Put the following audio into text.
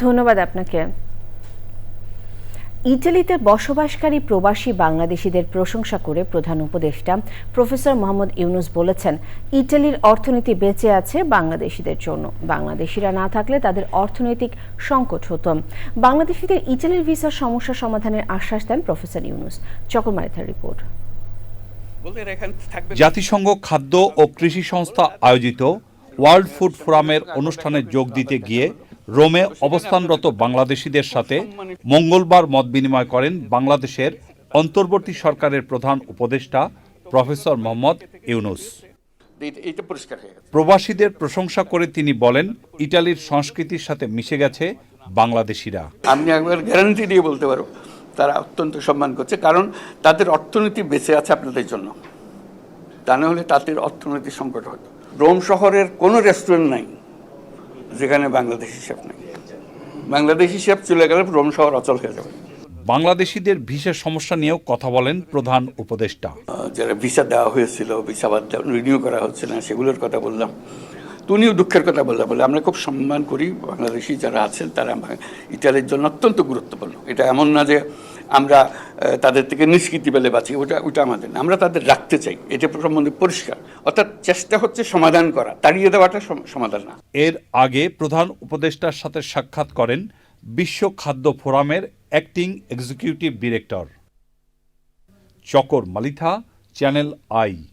ধন্যবাদ আপনাকে। ইটালিতে বসবাসকারী প্রবাসী বাংলাদেশিদের প্রশংসা করে প্রধান উপদেষ্টা প্রফেসর মোহাম্মদ ইউনুস বলেছেন ইটালির অর্থনীতি বেঁচে আছে বাংলাদেশিদের জন্য। বাংলাদেশিরা না থাকলে তাদের অর্থনৈতিক সংকট হতো। বাংলাদেশিদের ইটালির ভিসার সমস্যা সমাধানের আশ্বাস দেন প্রফেসর ইউনুস। চকরমারিথার রিপোর্ট। এখানে জাতিসংঘ খাদ্য ও কৃষি সংস্থা আয়োজিত ওয়ার্ল্ড ফুড ফোরামের অনুষ্ঠানে যোগ দিতে গিয়ে রোমে অবস্থানরত বাংলাদেশিদের সাথে মঙ্গলবার মত বিনিময় করেন বাংলাদেশের অন্তর্বর্তী সরকারের প্রধান উপদেষ্টা প্রফেসর মোহাম্মদ ইউনুস। প্রবাসীদের প্রশংসা করে তিনি বলেন ইটালির সংস্কৃতির সাথে মিশে গেছে বাংলাদেশিরা। আমি একবার গ্যারান্টি দিয়ে বলতে পারো তারা অত্যন্ত সম্মান করছে কারণ তাদের অর্থনীতি বেঁচে আছে আপনাদের জন্য। তা না হলে তাদের অর্থনৈতিক সংকট হতো। রোম শহরের কোনো রেস্টুরেন্ট নাই। যেখানে বাংলাদেশি শেফ নেই। বাংলাদেশি শেফ চলে গেলে রোম শহর অচল হয়ে যাবে। বাংলাদেশিদের ভিসা সমস্যা নিয়েও কথা বলেন প্রধান উপদেষ্টা। যারা ভিসা দেওয়া হয়েছিল ভিসা বাদ রিনিউ করা হচ্ছে না সেগুলোর কথা বললাম। তো উনিও দুঃখের কথা বললাম বলে আমরা খুব সম্মান করি বাংলাদেশি যারা আছেন তারা ইটালির জন্য অত্যন্ত গুরুত্বপূর্ণ। এটা এমন না যে আমরা তাদের থেকে নিষ্কৃতি পেলে বাঁচি, ওটা ওটা আমাদের না। আমরা তাদের রাখতে চাই, এটা সম্বন্ধে পরিষ্কার। অর্থাৎ চেষ্টা হচ্ছে সমাধান করা, তাড়িয়ে দেওয়াটা সম- সমাধান না। এর আগে প্রধান উপদেষ্টার সাথে সাক্ষাৎ করেন বিশ্ব খাদ্য ফোরামের অ্যাক্টিং এক্সিকিউটিভ ডিরেক্টর। চকর মালিথা, চ্যানেল আই।